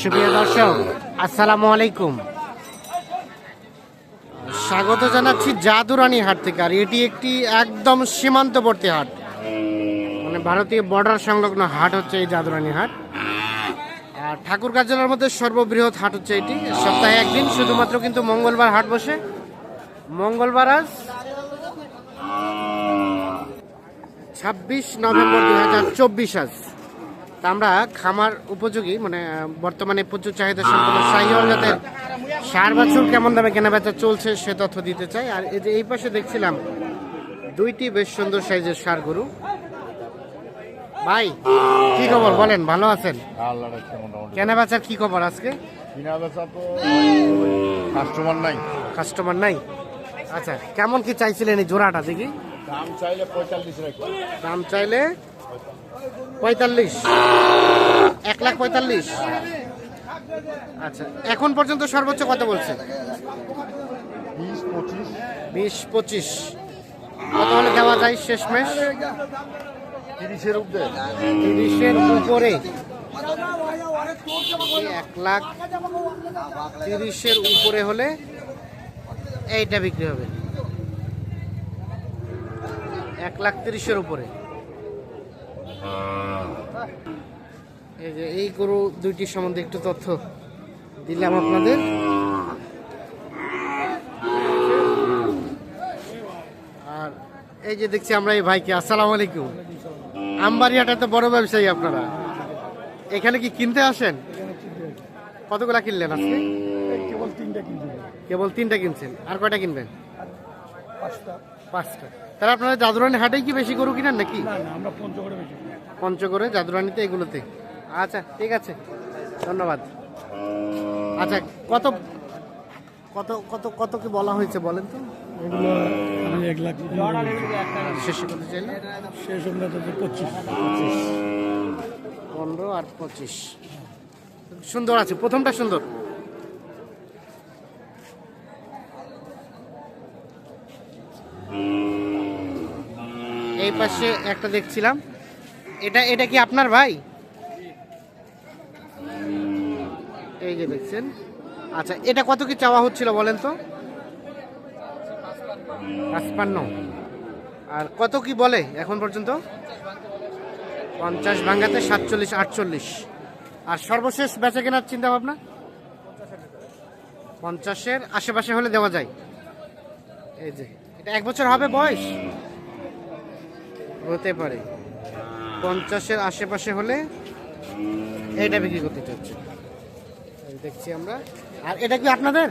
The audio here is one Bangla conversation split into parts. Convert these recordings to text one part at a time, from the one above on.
সুপ্রিয় দর্শক, আসসালামু আলাইকুম। স্বাগত জানাচ্ছি জাদুরানী হাট থেকে, আর এটি একটি একদম সীমান্তবর্তী হাট। মানে ভারতীয় বর্ডার সংলগ্ন হাট হচ্ছে এই জাদুরানী হাট। আর ঠাকুরগাঁ জেলার মধ্যে সর্ববৃহৎ হাট হচ্ছে এটি। সপ্তাহে একদিন, শুধুমাত্র কিন্তু মঙ্গলবার হাট বসে। মঙ্গলবার আজ ছাব্বিশ নভেম্বর দু হাজার চব্বিশ আজ। তা আমরা খামার উপযোগী মানে বর্তমানে প্রচুর চাহিদা সম্পন্ন। শাহিওয়াল জাতের সার বাছুর কেমন দামে কেনা বেচা চলছে সে তথ্য দিতে চাই। আর এই যে এই পাশে দেখছিলাম দুইটি বেশ সুন্দর সাইজের সার গরু। ভাই কি খবর বলেন ভালো আছেন? কেনা বেচার কি খবর আজকে? কিনা বেচা তো কাস্টমার নাই। কাস্টমার নাই? আচ্ছা কেমন কি চাইছিলেন এই জোড়াটা দেখি? দাম চাইলে পঁয়তাল্লিশ দাম চাইলে পঁয়তাল্লিশ। এক লাখ পঁয়তাল্লিশ। আচ্ছা এখন পর্যন্ত সর্বোচ্চ কত বলছে? বিশ পঁচিশ। কত হলে দেওয়া যায় শেষমেশ? তিরিশের উপরে তিরিশের উপরে। এক লাখ তিরিশের উপরে হলে এইটা বিক্রি হবে। এক লাখ তিরিশের উপরে। এই যে এই গরু দুইটির সম্বন্ধে একটু তথ্য দিলাম আপনাদের। আর এই যে দেখছি আমরা এই ভাইকে আসসালামু আলাইকুম। আমবাড়িয়াটা তো বড় ব্যবসায়ী আপনারা। এখানে কি কিনতে আসেন? কতগুলা কিনলেন আজকে? কেবল তিনটা কেবল তিনটা কিনছেন। আর কয়টা কিনবেন? পাঁচটা। তাহলে আপনারা জাদুরানি হাটেই কি বেশি গরু কিনেন নাকি? আমরা পঞ্চগড়ে বেশি পঞ্চগড়ে জাদুরানিতে এগুলোতে। আচ্ছা ঠিক আছে। ধন্যবাদ। আচ্ছা কত কত কত কত কি বলা হয়েছে বলেন তো? এগুলো আমি এক লাখ শেষে করতে চাইলে শেষ পঁচিশ। পনেরো আর পঁচিশ। সুন্দর আছে প্রথমটা সুন্দর। এই পাশে একটা দেখছিলাম। এটা এটা কি আপনার ভাই? এই যে দেখছেন। আচ্ছা এটা কত কি চাওয়া হচ্ছিল বলেন তো? পাঁচপান্ন। আর কত কি বলে এখন পর্যন্ত? পঞ্চাশ ভাঙ্গাতে সাতচল্লিশ, আটচল্লিশ। আর সর্বশেষ বেচা কেনার চিন্তা ভাবনা? পঞ্চাশের আশেপাশে হলে দেওয়া যায়। এই যে, এটা এক বছর হবে বয়স? হতে পারে। পঞ্চাশের আশেপাশে হলে এটা বিক্রি করতে চাচ্ছি। দেখছি আমরা। আর এটা কি আপনাদের?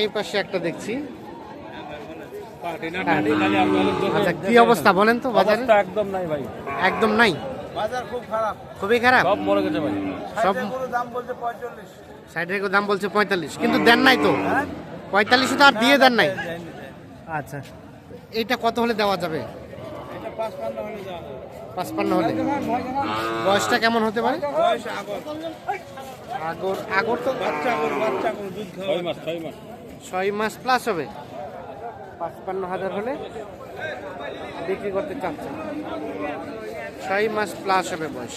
এই পাশে একটা দেখছি। আচ্ছা কি অবস্থা বলেন তো বাজারে? একদম নাই ভাই। একদম নাই? বাজার খুব খারাপ। খুবই খারাপ? সব মরে গেছে ভাই। সব দাম বলছে পঁয়তাল্লিশ। সাইডের দাম বলছে পঁয়তাল্লিশ কিন্তু দেন নাই তো। পঁয়তাল্লিশ তো আর দিয়ে দেন নাই। আচ্ছা। এইটা কত হলে দেওয়া যাবে? পাঁচপান্ন হলে বয়সটা কেমন হতে পারে? আগর। আগর আগর তো ছয় মাস প্লাস হবে। পাঁচপান্ন হাজার হলে বিক্রি করতে চাচ্ছে ছয় মাস প্লাস হবে বয়স।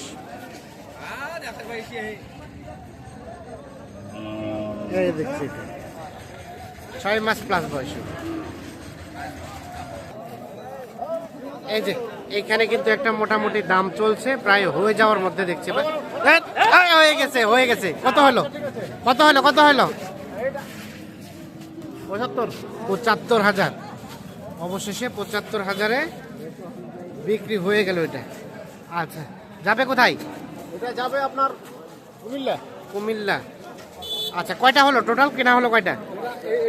দেখছি। ছয় মাস প্লাস বয়স এই যে, এখানে কিন্তু একটা মোটামুটি দাম চলছে, প্রায় হয়ে যাওয়ার মধ্যে দেখছি। হয়ে গেছে হয়ে গেছে। কত হলো? কত হলো কত হলো? পঁচাত্তর। পঁচাত্তর হাজার। অবশেষে পঁচাত্তর হাজারে বিক্রি হয়ে গেল এটা। আচ্ছা যাবে কোথায়? এটা যাবে আপনার কুমিল্লা। কুমিল্লা। আচ্ছা কয়টা হলো? টোটাল কেনা হলো কয়টা?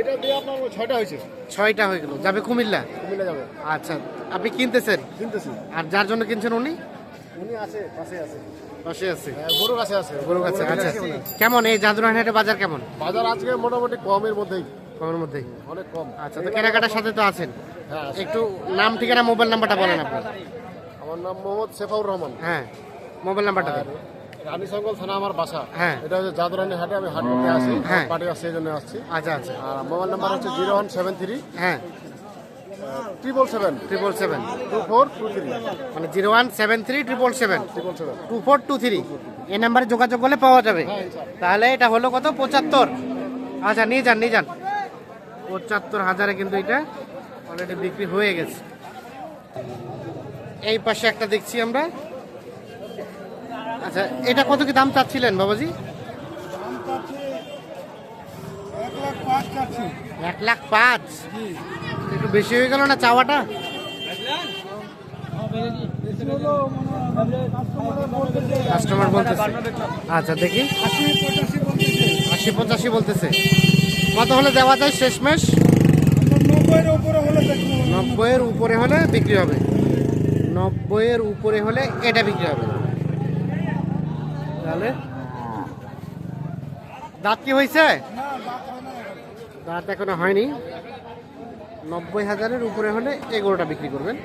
এটা দিয়ে আপনার ছয়টা হয়েছে। ছয়টা হয়ে গেল। যাবে কুমিল্লা? কুমিল্লা যাবে। আচ্ছা আপনি কিনতেছেন? কিনতেছি। আর যার জন্য কিনছেন উনি? উনি আছে পাশে আছে। পাশে আছে। হ্যাঁ, গরু কাছে আছে। গরু কাছে আচ্ছা কেমন? এই বাজার কেমন? বাজার আজকে মোটামুটি কমের মধ্যেই। কমের মধ্যেই। অনেক কম। আচ্ছা তো কেনাকাটার সাথে তো আছেন। হ্যাঁ একটু নাম ঠিকানা মোবাইল নাম্বারটা বলেন আপনি আমার নাম মোহাম্মদ সেফাউর রহমান। হ্যাঁ মোবাইল নাম্বারটা দিন। রানী সঙ্গল থানা আমার বাসা। হ্যাঁ। এটা হচ্ছে জাদুরানি হাটে আমি হাট করতে আসি হ্যাঁ। পার্টি আসছে এই জন্য আসছি। আচ্ছা আচ্ছা। আর মোবাইল নাম্বার হচ্ছে জিরো ওয়ান সেভেন থ্রি। হ্যাঁ। Triple seven triple seven two four two three. মানে zero one seven three triple seven triple seven two four two three. এই নাম্বারে যোগাযোগ করলে পাওয়া যাবে। তাহলে এটা হলো কত? পঁচাত্তর। আচ্ছা নিয়ে যান নিয়ে যান। পঁচাত্তর হাজারে কিন্তু এটা অলরেডি বিক্রি হয়ে গেছে। এই পাশে একটা দেখছি আমরা। আচ্ছা এটা কত কি দাম চাচ্ছিলেন বাবাজি? এক লাখ পাঁচ। একটু বেশি হয়ে গেল না চাওয়াটা? কাস্টমার বলতেছে। আচ্ছা দেখি। আশি পঁচাশি বলতেছে। কত হলে দেওয়া যায় শেষমেশ? নব্বইয়ের উপরে হলে নব্বইয়ের উপরে হলে বিক্রি হবে। নব্বইয়ের উপরে হলে এটা বিক্রি হবে। তাহলে? দাঁত কি হয়েছে? দাঁত এখনও হয়নি। নব্বই হাজারের উপরে হলে এগারোটা বিক্রি করবেন।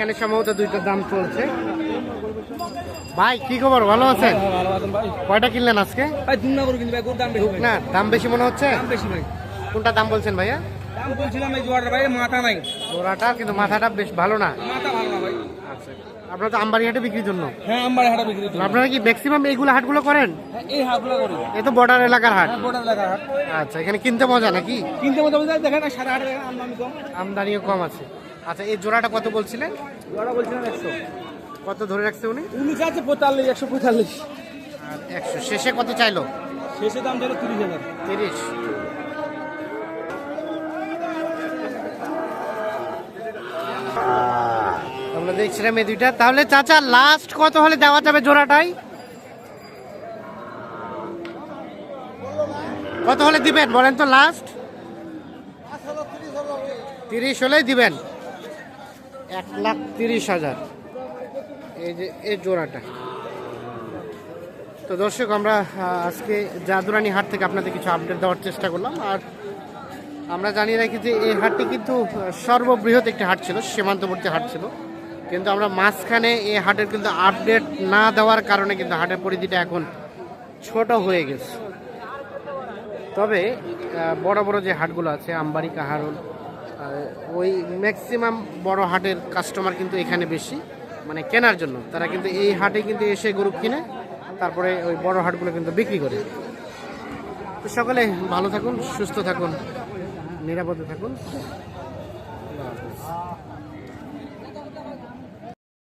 এখানে সম্ভবত দুইটার দাম চলছে। ভাই কি খবর? ভালো আছেন? ভাই। কয়টা কিনলেন আজকে? না দাম বেশি মনে হচ্ছে? কোনটা দাম বলছেন ভাইয়া? দাম বলছিলাম এই জোয়ার ভাই মাথা নাই ওরাটা কিন্তু মাথাটা বেশ ভালো না। মাথা ভালো না ভাই। আচ্ছা। আপনারা তো আমবাড়ি হাটে বিক্রির জন্য। হ্যাঁ আমার হাটা বিক্রি করি। আপনারা কি ম্যাক্সিমাম এইগুলো হাটগুলো করেন? হ্যাঁ, এই হাটগুলো করি। এ তো বর্ডার এলাকার হাট। হ্যাঁ আচ্ছা এখানে কিনতে মজা নাকি? কিনতে দেখেন কম। আমদানিও কম আছে। আচ্ছা এই জোড়াটা কত বলছিলেন? জোড়া বলছিলাম একশো। কত ধরে রাখছে উনি? উনিশ আছে পঁয়তাল্লিশ একশো পঁয়তাল্লিশ। আর একশো। শেষে কত চাইলো? শেষে দাম ছিল তিরিশ হাজার। তিরিশ। আমরা দেখছিলাম এই দুইটা। তাহলে চাচা লাস্ট কত হলে দেওয়া যাবে জোড়াটাই? কত হলে দিবেন? বলেন তো লাস্ট তিরিশ হলেই দিবেন। এক লাখ তিরিশ হাজার। এই যে, এই জোড়াটা। তো দর্শক, আমরা আজকে জাদুরানি হাট থেকে আপনাদের কিছু আপডেট দেওয়ার চেষ্টা করলাম। আর আমরা জানিয়ে রাখি যে, এই হাটটি কিন্তু সর্ববৃহৎ একটি হাট ছিল, সীমান্তবর্তী হাট ছিল। কিন্তু আমরা মাঝখানে এই হাটের কিন্তু আপডেট না দেওয়ার কারণে কিন্তু হাটের পরিধিটা এখন ছোট হয়ে গেছে। তবে বড় বড় যে হাটগুলো আছে আমবাড়ি কাহারুল ওই ম্যাক্সিমাম বড় হাটের কাস্টমার কিন্তু এখানে বেশি মানে কেনার জন্য। তারা কিন্তু এই হাটে কিন্তু এসে গরু কিনে, তারপরে ওই বড় হাটগুলো কিন্তু বিক্রি করে। তো সকলে ভালো থাকুন, সুস্থ থাকুন, নিরাপদে থাকুন।